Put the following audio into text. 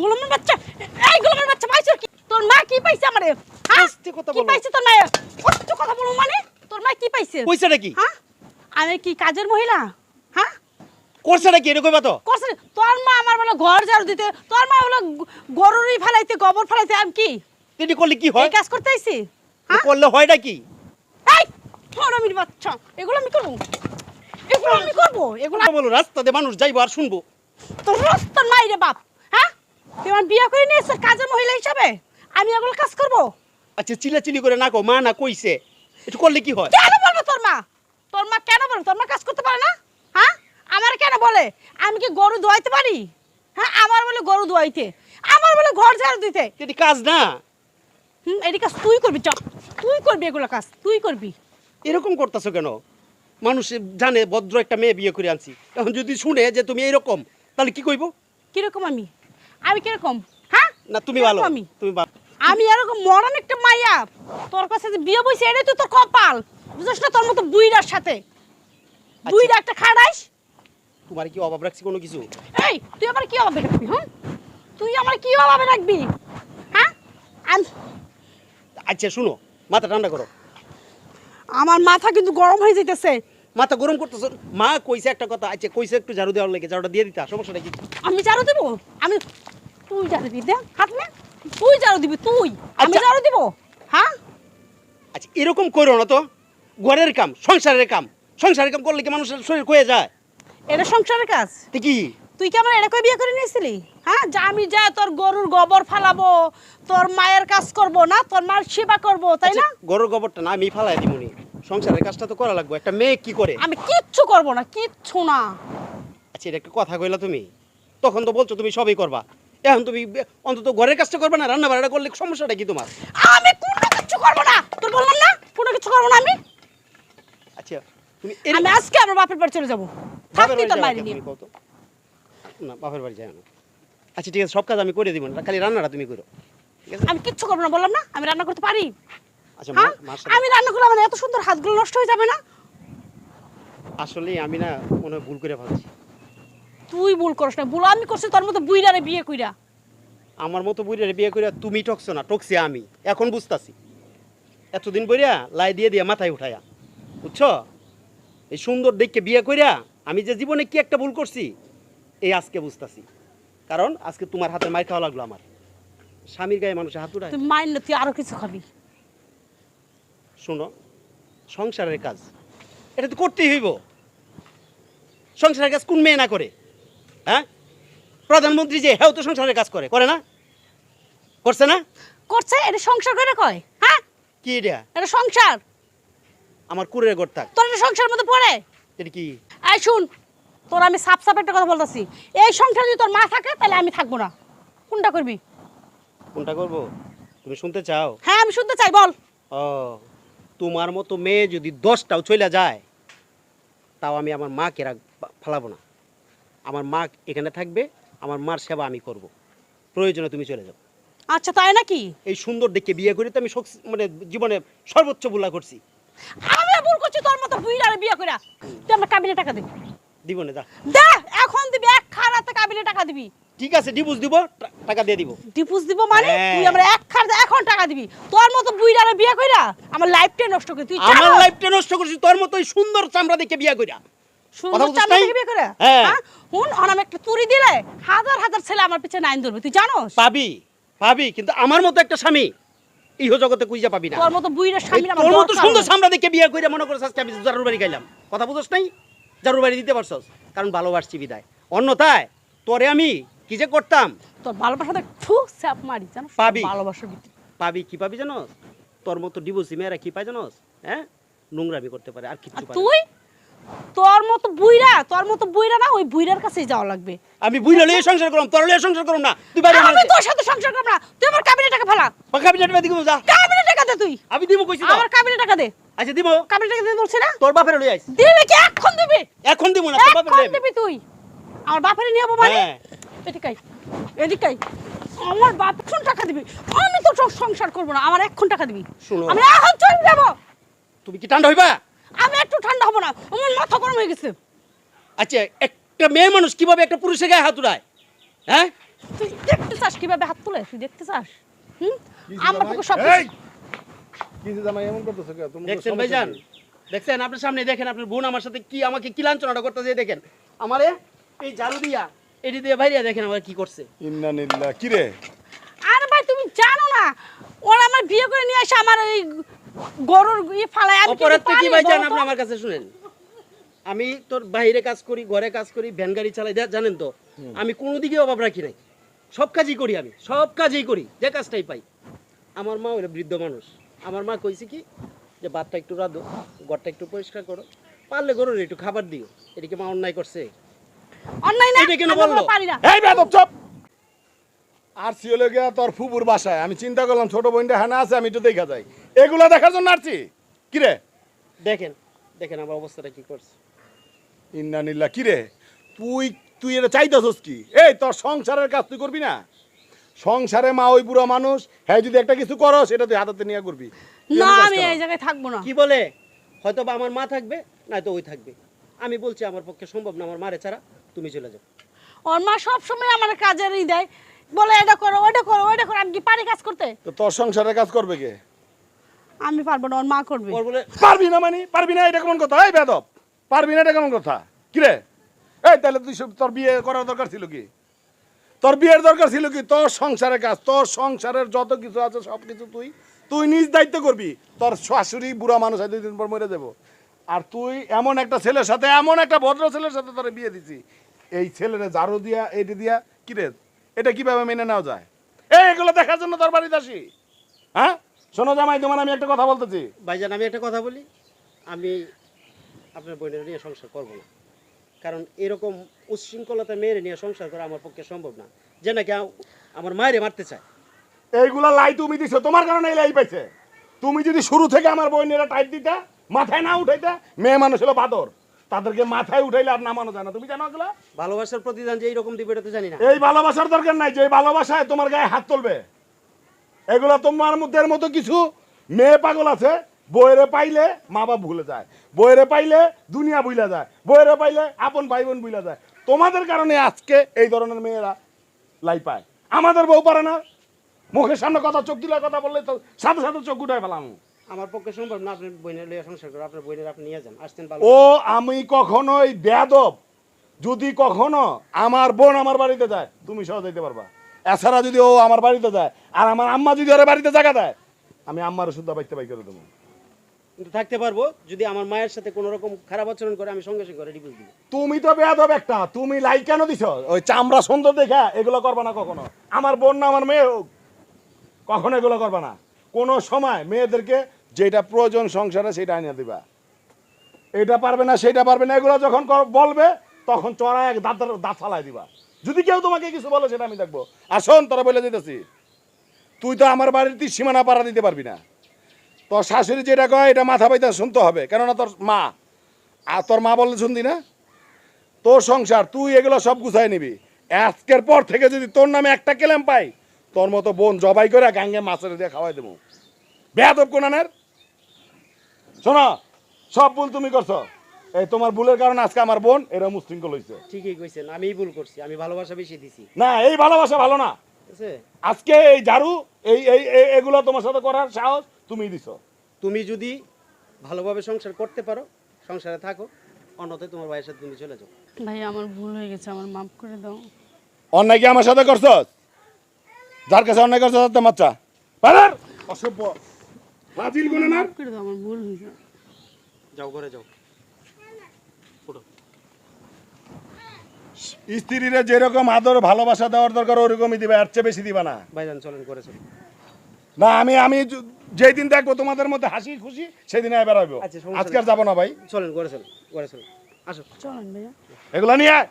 গোলামের বাচ্চা। এই গোলামের বাচ্চা পাইছো কি তোর মা কি পাইছে আমারে? হ্যাঁ? আস্তে কথা কি পাইছে তোর মা কত কথা বলব মানে? তোর মা কি পাইছে? কইছেটা কি? হ্যাঁ? আমি কি কাজের মহিলা? হ্যাঁ? করছেটা কি? এটা কইবা তো। করছে তোর মা আমার বলে ঘর ঝাড়ু দিতে তোর মা বলে গরুরই ফেলাইতে গোবর ফেলাইতে আমি কি? এটি করলে কি হয়? এই কাজ করতে আইছি? হ্যাঁ? করলে হয়টা কি এই ফরমির বাচ্চা। এগুলো আমি করব। এগুলো আমি করব। এগুলো বলো রাস্তাতে মানুষ যাইবো আর শুনব। তোর রাস্তার নাই রে বাপ। হ্যাঁ তুই আমার বিয়ে করে নিয়েছিস কাজের মহিলা হিসাবে? আমি এগুলো কাজ করব? আচ্ছা চিলাচিলি করে না কো মা না কইছে। একটু করলে কি হয়? কেন বলব তোর মা? তোর মা কেন বলব? তোর মা কাজ করতে পারে না? হ্যাঁ? আমার কেন বলে? আমি কি গরু ধোয়াইতে পারি? হ্যাঁ আমার বলে গরু ধোয়াইতে আমার বলে ঘর ঝাড়ু দিতে। এটি কাজ না? হুম এটি কাজ তুই করবি চল। তুই করবি এগুলো কাজ তুই করবি। এরকম করতেছো কেন? মানুষ জানে ভদ্র একটা মেয়ে বিয়ে করে আনছি। এখন যদি শুনে যে তুমি এরকম তাহলে কি কইবো? কীরকম আমি? আমি কীরকম? হ্যাঁ? না তুমি ভালো। আমি? তুমি আমি এরকম মরণ একটা মাইয়া। তোর কাছে যে বিয়ে বইছে এটাই তো তোর কপাল। বুঝছ না তোর মতো বুইরার সাথে। বুইরা একটা খাড়াইস। তোমার কি অভাব রাখছি কোনো কিছু? এই তুই আমার কি অভাবে রাখবি হ্যাঁ তুই আমার কি অভাবে রাখবি? হ্যাঁ? আচ্ছা শুনো মাথা ঠান্ডা করো। আমার মাথা কিন্তু গরম হয়ে যাইতেছে। মাথা গরম করতেছো মা কইছে একটা কথা আচ্ছা কইছে একটু ঝাড়ু দেওয়ার লেগে ঝাড়ুটা দিয়ে দিতা সমস্যাটা কি? আমি ঝাড়ু দিব? আমি তুই ঝাড়ু দিবি দে হাত নে। তুই ঝাড়ু দিবি তুই। আমি আচ্ছা। ঝাড়ু দিব হ্যাঁ? আচ্ছা এরকম করো না তো। ঘরের কাম সংসারের কাম। সংসারের কাম করলে কি মানুষের শরীর কয়ে যায়? এটা সংসারের কাজ। কি? তুই কি আমার এরকম বিয়ে করে নিয়েছিলি? হ্যাঁ যা আমি যা তোর গরুর গোবর ফালাবো তোর মায়ের কাজ করব না তোর মার সেবা করব তাই আচ্ছা, না? গরুর গোবরটা না আমি ফালাই দিমুনি। সংসারের কাজটা তো করা লাগবে। একটা মেয়ে কি করে? আমি কিচ্ছু করব না কিচ্ছু না। আচ্ছা এটা একটা কথা কইলা তুমি। তখন তো বলছো তুমি সবই করবা। এখন তুমি অন্তত ঘরের কাজটা করবে না রান্না বান্নাটা করলে সমস্যাটা কি তোমার? আমি কোনো কিচ্ছু করব না। তোর বললাম না কোনো কিছু করব না আমি? আচ্ছা তুমি আমি আজকে আমার বাপের বাড়ি চলে যাব। বাড়ি তোর যাবা নিয়ে তো? না বাপের বাড়ি যায় না। আচ্ছা ঠিক আছে সব কাজ আমি করে দিব না খালি রান্নাটা তুমি করো। ঠিক আছে? আমি কিচ্ছু করব না বললাম না আমি রান্না করতে পারি? হ্যাঁ? মার সাথে- আমি রান্না করলে আমার এত সুন্দর হাতগুলো নষ্ট হয়ে যাবে না? আসলে আমি না মনে হয় ভুল করে ফেলছি তুই ভুল না ভুল আমি করছি তোর মতো বুইরারে বিয়ে কইরা। আমার মতো বুড়ির বিয়ে করে তুমি টকছো না টকছি আমি এখন বুঝতাছি। এতদিন বইরা লাই দিয়ে দিয়া মাথায় উঠায়া বুঝছ? এই সুন্দর দেখকে বিয়ে কইরা আমি যে জীবনে কি একটা ভুল করছি এই আজকে বুঝতাছি। কারণ আজকে তোমার হাতে মার খাওয়া লাগল আমার। স্বামীর গায়ে মানুষের হাত উঠায়। তুই মাইন না তুই আরও কিছু খাবি। শোনো সংসারের কাজ। এটা তো করতেই হইব। সংসারের কাজ কোন মেয়ে না করে? হ্যাঁ? প্রধানমন্ত্রী যে হেও তো সংসারের কাজ করে করে না? করছে না? করছে? এটা সংসার করে কয়? হ্যাঁ? কি এটা? এটা সংসার। আমার কুরের ঘর থাক তোর এটা সংসার মধ্যে পড়ে? এটা কি? এই শুন তোর আমি সাপ সাপ একটা কথা বলতেছি। এই সংসার যদি তোর মা থাকে তাহলে আমি থাকব না। কোনটা করবি? কোনটা করব? তুমি শুনতে চাও? হ্যাঁ আমি শুনতে চাই বল। ও তোমার মতো মেয়ে যদি দশটাও চলে যায় তাও আমি আমার মাকে রাখ ফালাবো না। আমার মা এখানে থাকবে আমার মার সেবা আমি করব। প্রয়োজনে তুমি চলে যাও। আচ্ছা তাই নাকি? এই সুন্দর দেখে বিয়ে করে তো আমি মানে জীবনে সর্বোচ্চ বুলা করছি। আমি ভুল করছি তোর মতো বুইরারে বিয়ে কইরা। তুই আমার কাবিনে টাকা দে। দিব না দে এখন দিবি এক খারাতে কাবিনে টাকা দিবি। ঠিক আছে ডিভোর্স দিব টাকা দিয়ে দিব। ডিপুজ দিব মানে? হ্যাঁ। তুই আমার এক খারাতে এখন টাকা দিবি। তোর মতো বুইরারে বিয়ে কইরা আমার লাইফটাই নষ্ট করে। তুই আমার? লাইফটা নষ্ট করছি তোর মতো সুন্দর চামড়া দেখে বিয়ে কইরা। সুন্দর চামড়া? থেকে বিয়ে করে হ্যাঁ। হ্যাঁ? হুন আমি একটা তুরি দিলে হাজার হাজার ছেলে আমার পিছনে আইন ধরবে। তুই জানোস? পাবি পাবি কিন্তু আমার মতো একটা স্বামী ইহ জগতে কুইজা পাবি না। তোর মতো বুইরা এই স্বামীর আমার তোর মতো সুন্দর। সামরা দেখে বিয়ে করে মনে করছ আজকে আমি জারুর বাড়ি গাইলাম কথা বুঝছ নাই? জারুর বাড়ি দিতে পারছস? কারণ ভালোবাসছি বিদায়। অন্যথায় তোরে আমি কি যে করতাম? তোর ভালোবাসাতে ঠুক স্যাপ মারি জানো পাবি। ভালোবাসার ভিতরে। পাবি কি পাবি জানোস? তোর মতো ডিভোর্সি মেয়েরা কি পায় জানোস? হ্যাঁ? নোংরামি করতে পারে আর কিচ্ছু পারে। তুই? তোর মতো বুইরা তোর মতো বুইরা না ওই বুইরার কাছেই যাওয়া লাগবে। আমি বুঝলে লইয়ে সংসার করলাম তোর লইয়ে সংসার করলাম না। তুই বাইরে আমি তোর সাথে সংসার করব না। তুই আমার কাবিনে টাকা ফেলা। পাকা বিনাট বাদি যা। কাবিনে টাকা দে তুই। আমি দিব কইছি তো। আমার কাবিনে টাকা দে। আচ্ছা দিব। কাবিনে টাকা দে বলছি না? তোর বাপের লই আইস। দিবি কি এখন দিবি? এখন দিব না তোর বাপের এখন। দিবি তুই। আমার বাপের নিয়ে যাব মানে? হ্যাঁ। এদিকাই এদিকাই আমার বাপ এখন টাকা দিবি। আমি তো সং- সংসার করব না আমার এখন টাকা দিবি। শোনো। আমি এখন চলে যাব। তুমি কি ঠান্ডা হইবা? আমি একটু ঠান্ডা হব না আমার মাথা গরম হয়ে গেছে। আচ্ছা একটা মেয়ে মানুষ কীভাবে একটা পুরুষের গায়ে হাত উড়ায়? হ্যাঁ? তুই দেখতে চাস কীভাবে হাত তুলে? তুই দেখতে চাস হুম আমার সব কিছু জামাই এমন করতেছো কেন? তোমার দেখছেন ভাইজান? দেখছেন? আপনার সামনে দেখেন আপনার বোন আমার সাথে কি আমাকে কি লাঞ্ছনাটা করতেছে দেখেন। আমারে এই ঝাড়ু দিয়া এটি দিয়ে বাইরিয়া দেখেন আমার কি করছে। ইন্না নিল্লাহ। কি রে? আরে ভাই তুমি জানো না ওরা আমার বিয়ে করে নিয়ে আসে আমার এই গরুর ইয়ে ফালায় আমি অপরাধ কি বলো তো? আপনি আমার কাছে শুনেন? আমি তোর বাইরে কাজ করি ঘরে কাজ করি ভ্যান গাড়ি চালাই জানেন তো আমি কোনো দিকে অভাব রাখি নাই। সব কাজই করি আমি সব কাজই করি যে কাজটাই পাই। আমার মা ওরা বৃদ্ধ মানুষ। আমার মা কইছে কি যে ভাতটা একটু রাঁধো ঘরটা একটু পরিষ্কার করো পারলে গরুর একটু খাবার দিও। এটা কি মা অন্যায় করছে। অন্যায় না এটা কেন বলল? এই বেদব চপ! আর সিওলে গিয়া তোর ফুপুর বাসায়। আমি চিন্তা করলাম ছোট বোনটা হ্যাঁ আছে আমি একটু দেখা যাই। এগুলা দেখার জন্য আসছি কি রে? দেখেন দেখেন আমার অবস্থাটা কি করছে। কি রে? তুই তুই এটা চাইতেছস কি? এই তোর সংসারের কাজ তুই করবি না? সংসারে মা ওই বুড়া মানুষ হ্যাঁ যদি একটা কিছু করো সেটা তুই হাতাতে নিয়ে করবি না আমি এই জায়গায় থাকব না। কি বলে? হয়তো বা আমার মা থাকবে নয়তো ওই থাকবে। আমি বলছি আমার পক্ষে সম্ভব না আমার মারে ছাড়া। তুমি চলে যাও। ওর মা সব সময় আমার কাজের ই দেয়। বলে এটা করো ওটা করো ওটা করো। আমি কি পারি কাজ করতে? তো তোর সংসারের কাজ করবে কে? আমি পারব না ওর মা করবে। ওর বলে পারবি না মানে? পারবি না? এটা কেমন কথা? এই বেদব পারবি না এটা কেমন কথা? কি রে? এই তাহলে তুই সব- তোর বিয়ে করার দরকার ছিল কি? তোর বিয়ের দরকার ছিল কি? তোর সংসারের কাজ তোর সংসারের যত কিছু আছে সব কিছু তুই তুই নিজ দায়িত্ব করবি। তোর শাশুড়ি বুড়া মানুষ দুই দিন পর মরে দেবো আর তুই এমন একটা ছেলের সাথে এমন একটা ভদ্র ছেলের সাথে তোর বিয়ে দিছি। এই ছেলের ঝাড়ু দিয়া এইটা দিয়া কি রে এটা কীভাবে মেনে নেওয়া যায়? এই এগুলো দেখার জন্য তোর বাড়িতে আসি হ্যাঁ? শোনো জামাই তোমার আমি একটা কথা বলতেছি। ভাইজান আমি একটা কথা বলি। আমি আপনার বোনের নিয়ে সংসার করব না। কারণ এরকম উচ্ছৃঙ্খলতা মেয়ের নিয়ে সংসার করা আমার পক্ষে সম্ভব না। যে নাকি আমার মায়েরে মারতে চায়। এইগুলা লাই তুমি দিছো তোমার কারণে এই লাই পাইছে। তুমি যদি শুরু থেকে আমার বোনেরা টাইট দিতা মাথায় না উঠাইতা মেয়ে মানুষ হলো বাদর। তাদেরকে মাথায় উঠাইলে আর নামানো যায় না। তুমি জানো এগুলা? ভালোবাসার প্রতিদান যে এইরকম দিবে এটা তো জানি না। এই ভালোবাসার দরকার নাই যে এই ভালোবাসায় তোমার গায়ে হাত তুলবে। এগুলা তোমার মধ্যে এর মতো কিছু মেয়ে পাগল আছে বইরে পাইলে মা বাপ ভুলে যায় বইরে পাইলে দুনিয়া বুইলা যায় বইরে পাইলে আপন ভাই বোন বুইলা যায়। তোমাদের কারণে আজকে এই ধরনের মেয়েরা লাই পায়। আমাদের বউ পারে না। মুখের সামনে কথা চোখ দিলে কথা বললে তো সাথে সাথে চোখ উঠায় ফেলাম। আমার পক্ষে সম্ভব না আপনার বোনের নিয়ে সংসার করে আপনার বোনের আপনি নিয়ে যান আসতেন ভালো। ও আমি কখনোই বেয়াদব যদি কখনো আমার বোন আমার বাড়িতে যায় তুমি সহ যাইতে পারবা। এছাড়া যদি ও আমার বাড়িতে যায় আর আমার আম্মা যদি ওর বাড়িতে জায়গা দেয় আমি আম্মার শুদ্ধ বাইতে বাই করে দেবো। কিন্তু থাকতে পারব যদি আমার মায়ের সাথে কোনো রকম খারাপ আচরণ করে আমি সঙ্গে সঙ্গে রেডি করে দিব। তুমি তো বেয়াদব একটা তুমি লাইক কেন দিছ? ওই চামড়া সুন্দর দেখা এগুলো করবা না কখনো? আমার বোন না আমার মেয়ে হোক কখনো এগুলো করবা না। কোনো সময় মেয়েদেরকে যেটা প্রয়োজন সংসারে সেটা আনিয়ে দিবা। এটা পারবে না, সেটা পারবে না, এগুলো যখন বলবে, তখন চড়া এক দাঁত দাঁত ফালাই দিবা। যদি কেউ তোমাকে কিছু বলে, সেটা আমি দেখব। আর শোন, তোরা বলে দিতেছি, তুই তো আমার বাড়িতে সীমানা পাড়া দিতে পারবি না। তোর শাশুড়ি যেটা কয়, এটা মাথা পাইতে শুনতে হবে, কেননা তোর মা। আর তোর মা বললে শুনতি না? তোর সংসার, তুই এগুলো সব গুছাই নিবি। আজকের পর থেকে যদি তোর নামে একটা কেলেম পাই, তোর মতো বোন জবাই করে গাঙ্গে মাছের দিয়ে খাওয়াই দেবো। বেয়াদব কোনানের? শোনো সব ভুল তুমি করছ। এই তোমার ভুলের কারণে আজকে আমার বোন এরা মুশৃঙ্খল হয়েছে ঠিকই কইছেন আমিই ভুল করছি আমি ভালোবাসা বেশি দিছি। না এই ভালোবাসা ভালো না। আছে? আজকে এই ঝাড়ু এই এই এই- এগুলো তোমার সাথে করার সাহস তুমি দিছো। তুমি যদি ভালোভাবে সংসার করতে পারো সংসারে থাকো অন্যথায় তোমার ভাইয়ের সাথে তুমি চলে যাও। ভাই আমার ভুল হয়ে গেছে আমার মাফ করে দাও। অন্যায় কি আমার সাথে করছস যার কাছে অন্যায় করছস তার বাচ্চা পারার! অসভ্য। ফাজিলগুলো না। করে দাও আমার ভুল হয়েছে। যাও ঘরে যাও। স্ত্রীরা যেরকম আদর ভালোবাসা দেওয়ার দরকার ওরকমই দিবে আর চেয়ে বেশি দিবা না। ভাইজান চলেন করে চলেন। না আমি আমি যেই দিন দেখব তোমাদের মধ্যে হাসি খুশি সেদিন এবার হইব আচ্ছা, আজকে আর যাব না ভাই। চলেন ঘরে চলেন ঘরে চলেন। আসো। চলেন ভাইয়া। এগুলা নিয়ে আয়।